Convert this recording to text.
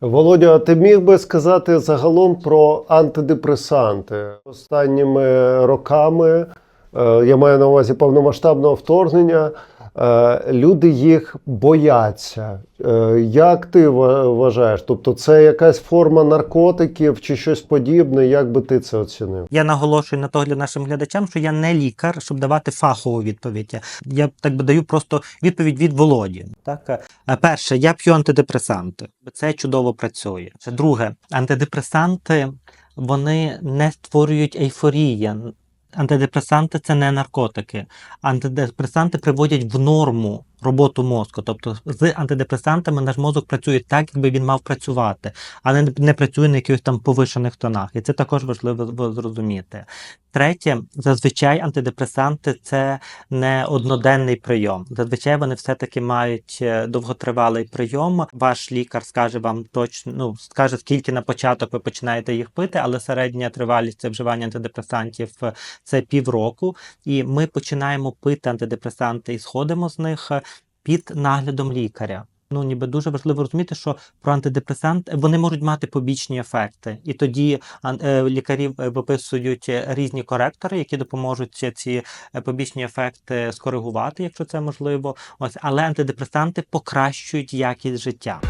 Володя, ти міг би сказати загалом про антидепресанти останніми роками? е, Я маю на увазі повномасштабного вторгнення. Е, Люди їх бояться. Е, Як ти вважаєш? Тобто, це якась форма наркотиків чи щось подібне? Як би ти це оцінив? Я наголошую на то для нашим глядачам, що я не лікар, щоб давати фахову відповідь. Я так би даю просто відповідь від Володі. Так, Е, перше, я п'ю антидепресанти. Це чудово працює. Це друге, антидепресанти вони не створюють ейфорії. Антидепресанти це не наркотики. Антидепресанти приводять в норму роботу мозку. Тобто з антидепресантами наш мозок працює так, якби він мав працювати, а не, не працює на якихось там повишених тонах. І це також важливо зрозуміти. Третє, зазвичай антидепресанти це не одноденний прийом. Зазвичай вони все-таки мають е, довготривалий прийом. Ваш лікар скаже вам точно, ну скаже, скільки на початок ви починаєте їх пити, але середня тривалість вживання антидепресантів е, це півроку. І ми починаємо пити антидепресанти і сходимо з них під наглядом лікаря. Ну, ніби дуже важливо розуміти, що про антидепресанти вони можуть мати побічні ефекти, і тоді е, лікарі е, виписують е, різні коректори, які допоможуть ці- е, побічні ефекти скоригувати, якщо це можливо. Ось, але антидепресанти покращують якість життя.